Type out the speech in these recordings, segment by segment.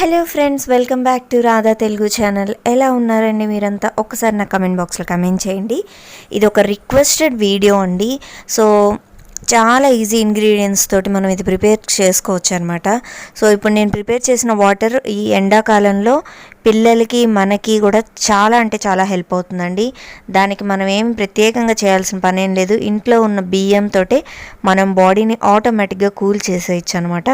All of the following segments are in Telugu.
Hello friends welcome back to Radha Telugu channel. ఎలా ఉన్నారండి మీరంతా? ఒకసారి నా కమెంట్ బాక్స్లో కమెంట్ చేయండి. ఇది ఒక రిక్వెస్టెడ్ వీడియో అండి. సో చాలా ఈజీ ఇంగ్రీడియంట్స్ తోటి మనం ఇది ప్రిపేర్ చేసుకోవచ్చు అనమాట సో ఇప్పుడు నేను ప్రిపేర్ చేసిన వాటర్ ఈ ఎండాకాలంలో పిల్లలకి మనకి కూడా చాలా అంటే చాలా హెల్ప్ అవుతుందండి. దానికి మనం ఏం ప్రత్యేకంగా చేయాల్సిన పని ఏం లేదు. ఇంట్లో ఉన్న బియ్యంతో మనం బాడీని ఆటోమేటిక్గా కూల్ చేసేయచ్చు అనమాట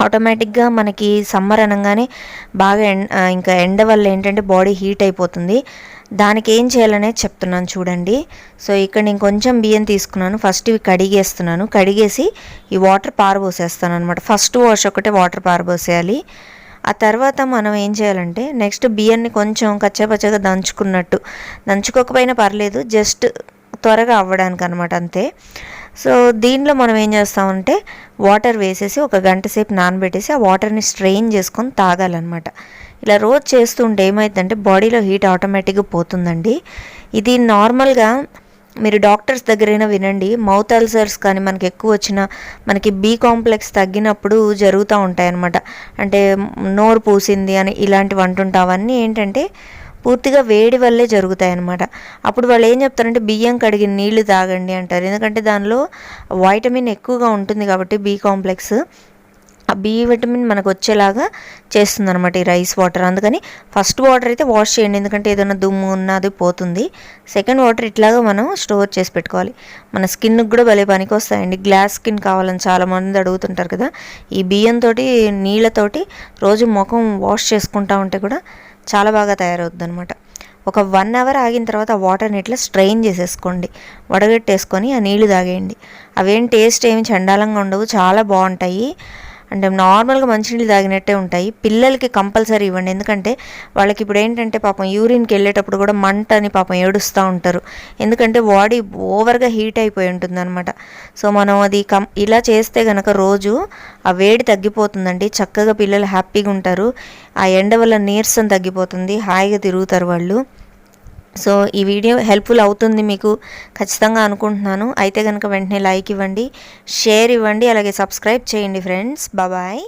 ఆటోమేటిక్గా మనకి సమ్మర్ అనగానే బాగా ఎండ ఇంకా ఎండ వల్ల ఏంటంటే బాడీ హీట్ అయిపోతుంది. దానికి ఏం చేయాలనేది చెప్తున్నాను చూడండి. సో ఇక్కడ నేను కొంచెం బియ్యం తీసుకున్నాను. ఫస్ట్ ఇవి కడిగేస్తున్నాను. కడిగేసి ఈ వాటర్ పారబోసేస్తాను అనమాట ఫస్ట్ వాష్ ఒకటే వాటర్ పారబోసేయాలి. ఆ తర్వాత మనం ఏం చేయాలంటే నెక్స్ట్ బియ్యాన్ని కొంచెం కచ్చాపచ్చగా దంచుకున్నట్టు. దంచుకోకపోయినా పర్లేదు. జస్ట్ త్వరగా అవ్వడానికి అనమాట అంతే. సో దీనిలో మనం ఏం చేస్తామంటే వాటర్ వేసేసి ఒక గంట సేపు నానబెట్టేసి ఆ వాటర్ని స్ట్రెయిన్ చేసుకొని తాగాలన్నమాట. ఇలా రోజు చేస్తుంటే ఏమవుతుందంటే బాడీలో హీట్ ఆటోమేటిక్గా పోతుందండి. ఇది నార్మల్గా మీరు డాక్టర్స్ దగ్గరైనా వినండి. మౌత్ అల్సర్స్ కానీ మనకి ఎక్కువ వచ్చిన మనకి బి కాంప్లెక్స్ తగ్గినప్పుడు జరుగుతూ ఉంటాయన్నమాట. అంటే నోరు పూసింది అని ఇలాంటివి అంటుంటావన్నీ ఏంటంటే పూర్తిగా వేడి వల్లే జరుగుతాయి అన్నమాట అప్పుడు వాళ్ళు ఏం చెప్తారంటే బియ్యం కడిగిన నీళ్ళు తాగండి అంటారు. ఎందుకంటే దానిలో వైటమిన్ ఎక్కువగా ఉంటుంది కాబట్టి బి కాంప్లెక్స్. ఆ బి విటమిన్ మనకు వచ్చేలాగా చేస్తుంది అనమాట ఈ రైస్ వాటర్. అందుకని ఫస్ట్ వాటర్ అయితే వాష్ చేయండి. ఎందుకంటే ఏదైనా దుమ్ము ఉన్నది పోతుంది. సెకండ్ వాటర్ ఇట్లాగా మనం స్టోర్ చేసి పెట్టుకోవాలి. మన స్కిన్కి కూడా భలే పనికి వస్తాయండి గ్లాస్ స్కిన్ కావాలని చాలామంది అడుగుతుంటారు కదా. ఈ బియ్యంతో నీళ్ళతోటి రోజు ముఖం వాష్ చేసుకుంటా ఉంటే కూడా చాలా బాగా తయారవుద్ది అనమాట ఒక వన్ అవర్ ఆగిన తర్వాత వాటర్ని ఇట్లా స్ట్రెయిన్ చేసేసుకోండి. వడగట్టేసుకొని ఆ నీళ్ళు తాగేయండి. అవేం టేస్ట్ ఏమి చండాలంగా ఉండవు చాలా బాగుంటాయి. అంటే నార్మల్గా మంచినీళ్ళు తాగినట్టే ఉంటాయి. పిల్లలకి కంపల్సరీ ఇవ్వండి. ఎందుకంటే వాళ్ళకి ఇప్పుడు ఏంటంటే పాపం యూరిన్కి వెళ్ళేటప్పుడు కూడా మంట అని పాపం ఏడుస్తూ ఉంటారు. ఎందుకంటే బాడీ ఓవర్గా హీట్ అయిపోయి ఉంటుందన్నమాట. సో మనం అది కం ఇలా చేస్తే కనుక రోజు ఆ వేడి తగ్గిపోతుందండి. చక్కగా పిల్లలు హ్యాపీగా ఉంటారు. ఆ ఎండ వల్ల నీరసం తగ్గిపోతుంది. హాయిగా తిరుగుతారు వాళ్ళు. సో ఈ వీడియో హెల్ప్ఫుల్ అవుతుంది మీకు ఖచ్చితంగా అనుకుంటున్నాను. అయితే కనుక వెంటనే లైక్ ఇవ్వండి షేర్ ఇవ్వండి అలాగే సబ్స్క్రైబ్ చేయండి ఫ్రెండ్స్. బాబాయ్